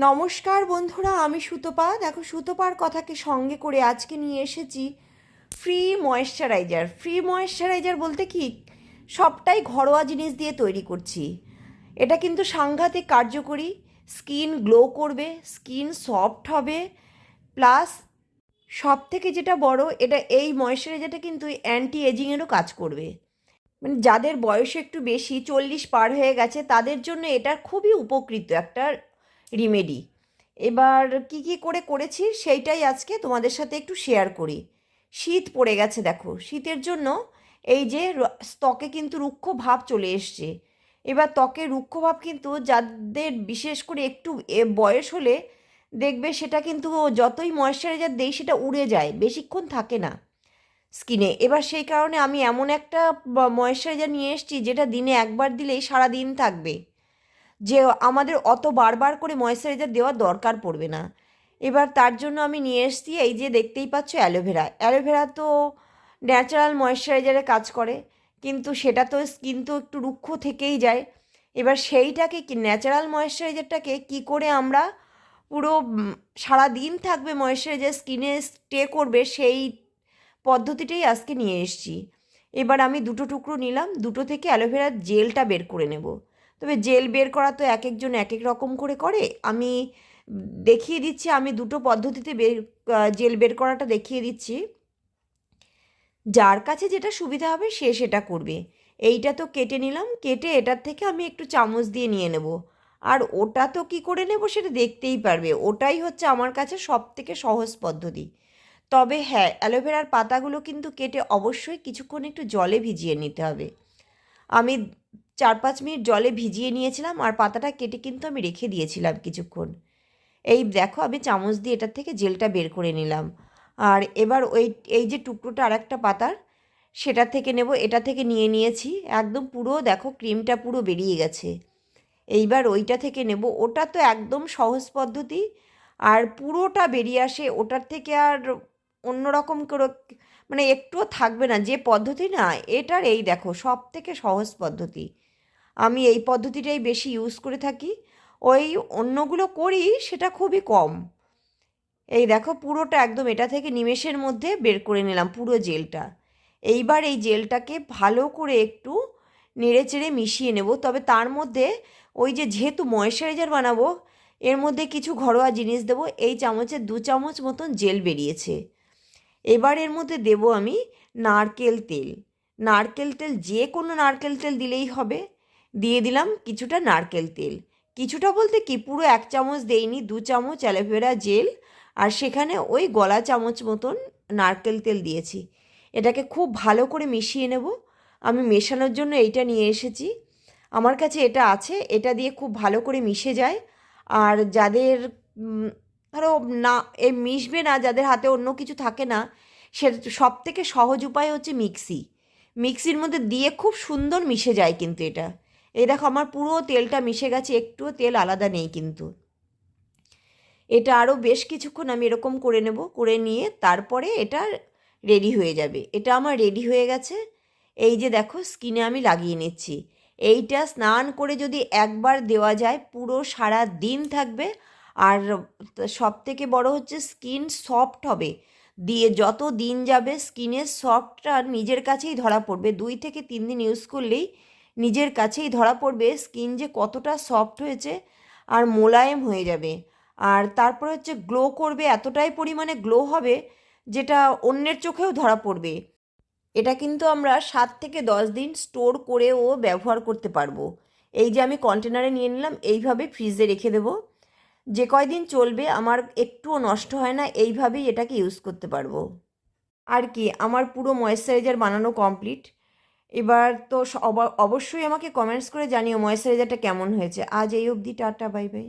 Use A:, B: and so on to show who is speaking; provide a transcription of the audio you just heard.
A: নমস্কার বন্ধুরা, আমি সুতপা। দেখো, সুতপার কথাকে সঙ্গে করে আজকে নিয়ে এসেছি ফ্রি ময়েশ্চারাইজার ফ্রি ময়েশ্চারাইজার বলতে কি? সবটাই ঘরোয়া জিনিস দিয়ে তৈরি করছি। এটা কিন্তু সাংঘাতিক কার্যকরী। স্কিন গ্লো করবে স্কিন সফট হবে। প্লাস সব থেকে যেটা বড়, এটা এই ময়েশ্চারাইজারটা কিন্তু অ্যান্টি এজিংয়েরও কাজ করবে। মানে যাদের বয়স একটু বেশি, চল্লিশ পার হয়ে গেছে, তাদের জন্য এটা খুবই উপকৃত। একটা রিমেডি এবার কি কি করে করেছি সেইটাই আজকে তোমাদের সাথে একটু শেয়ার করি। শীত পড়ে গেছে, দেখো। শীতের জন্য এই যে ত্বকে কিন্তু রুক্ষ ভাব চলে এসছে। এবার ত্বকে রুক্ষ ভাব কিন্তু যাদের বিশেষ করে একটু বয়স হলে দেখবে সেটা কিন্তু যতই ময়েশ্চারাইজার দেই সেটা উড়ে যায়, বেশিক্ষণ থাকে না স্কিনে এবার সেই কারণে আমি এমন একটা ময়েশ্চারাইজার নিয়ে এসেছি যেটা দিনে একবার দিলেই সারা দিন থাকবে। যে আমাদের অত বারবার করে ময়েশ্চারাইজার দেওয়ার দরকার পড়বে না। এবার তার জন্য আমি নিয়ে এসছি এই যে দেখতেই পাচ্ছ অ্যালোভেরা অ্যালোভেরা তো ন্যাচারাল ময়েশ্চারাইজারে কাজ করে, কিন্তু সেটা তো স্কিন তো একটু রুক্ষ থেকেই যায়। এবার সেইটাকে কি ন্যাচারাল ময়েশ্চারাইজারটাকে কি করে আমরা পুরো সারা দিন থাকবে ময়েশ্চারাইজার স্কিনে স্টে করবে সেই পদ্ধতিটাই আজকে নিয়ে এসেছি। এবার আমি দুটো টুকরো নিলাম, দুটো থেকে অ্যালোভেরার জেলটা বের করে নেব। তবে জেল বের করা তো এক একজন এক এক রকম করে করে। আমি দেখিয়ে দিচ্ছি, আমি দুটো পদ্ধতিতে বের জেল বের করাটা দেখিয়ে দিচ্ছি। যার কাছে যেটা সুবিধা হবে সে সেটা করবে। এইটা তো কেটে নিলাম, কেটে এটার থেকে আমি একটু চামচ দিয়ে নিয়ে নেব। আর ওটা তো কি করে নেব সেটা দেখতেই পারবে। ওটাই হচ্ছে আমার কাছে সব থেকে সহজ পদ্ধতি। তবে হ্যাঁ অ্যালোভেরার পাতাগুলো কিন্তু কেটে অবশ্যই কিছুক্ষণ একটু জলে ভিজিয়ে নিতে হবে। আমি চার পাঁচ মিনিট জলে ভিজিয়ে নিয়েছিলাম আর পাতাটা কেটে কিন্তু আমি রেখে দিয়েছিলাম কিছুক্ষণ। এই দেখো আমি চামচ দিয়ে এটার থেকে জেলটা বের করে নিলাম। আর এবার ওই, এই যে টুকরোটা আর একটা পাতার, সেটা থেকে নেব, এটা থেকে নিয়ে নিয়েছি। একদম পুরো দেখো ক্রিমটা পুরো বেরিয়ে গেছে। এইবার ওইটা থেকে নেব। ওটা তো একদম সহজ পদ্ধতি। আর পুরোটা বেরিয়ে আসে, ওটার থেকে আর অন্যরকম করে মানে একটুও থাকবে না। যে পদ্ধতি না, এটার এই দেখো সব থেকে সহজ পদ্ধতি। আমি এই পদ্ধতিটাই বেশি ইউজ করে থাকি। ওই অন্যগুলো করি, সেটা খুবই কম। এই দেখো, পুরোটা একদম এটা থেকে নিমেষের মধ্যে বের করে নিলাম, পুরো জেলটা। এইবার এই জেলটাকে ভালো করে একটু নেড়ে চেড়ে মিশিয়ে নেব। তবে তার মধ্যে ওই যে যেহেতু ময়েশ্চারাইজার বানাবো, এর মধ্যে কিছু ঘরোয়া জিনিস দেবো, এই চামচের দু চামচ মতন জেল বেরিয়েছে। এবার এর মধ্যে দেব আমি নারকেল তেল। নারকেল তেল যে কোনো নারকেল তেল দিলেই হবে। দিয়ে দিলাম কিছুটা নারকেল তেল। কিছুটা বলতে কি, পুরো এক চামচ দেইনি, দু চামচ অ্যালোভেরা জেল আর সেখানে ওই গলা চামচ মতন নারকেল তেল দিয়েছি। এটাকে খুব ভালো করে মিশিয়ে নেব। আমি মেশানোর জন্য এইটা নিয়ে এসেছি। আমার কাছে এটা আছে, এটা দিয়ে খুব ভালো করে মিশে যায়। আর যাদের ধরো না, এ মিশবে না, যাদের হাতে অন্য কিছু থাকে না, সে সব থেকে সহজ উপায় হচ্ছে মিক্সি। মিক্সির মধ্যে দিয়ে খুব সুন্দর মিশে যায় কিন্তু এটা। এই দেখো, আমার পুরো তেলটা মিশে গেছে, একটুও তেল আলাদা নেই কিন্তু। এটা আরও বেশ কিছুক্ষণ আমি এরকম করে নেব, করে নিয়ে তারপরে এটা রেডি হয়ে যাবে। এটা আমার রেডি হয়ে গেছে। এই যে দেখো স্কিনে আমি লাগিয়ে নিচ্ছি। এইটা স্নান করে যদি একবার দেওয়া যায়, পুরো সারা দিন থাকবে। আর সব থেকে বড় হচ্ছে স্কিন সফট হবে। দিয়ে যত দিন যাবে স্কিনের সফটটা নিজের কাছেই ধরা পড়বে। দুই থেকে তিন দিন ইউজ করলেই নিজের কাছেই ধরা পড়বে স্কিন যে কতটা সফট হয়েছে আর মোলায়েম হয়ে যাবে। আর তারপর হচ্ছে গ্লো করবে, এতটাই পরিমাণে গ্লো হবে যেটা অন্যের চোখেও ধরা পড়বে। এটা কিন্তু আমরা সাত থেকে দশ দিন স্টোর করেও ব্যবহার করতে পারব। এই যে আমি কন্টেনারে নিয়ে নিলাম, এইভাবে ফ্রিজে রেখে দেবো। যে কয়দিন চলবে আমার একটুও নষ্ট হয় না, এইভাবেই এটাকে ইউজ করতে পারব। আর কি, আমার পুরো ময়েশ্চারাইজার বানানো কমপ্লিট এবার তো অবশ্যই আমাকে কমেন্টস করে জানিও ময়েশ্চারাইজারটা কেমন হয়েছে। আজ এই অবধি, টাটা বাই বাই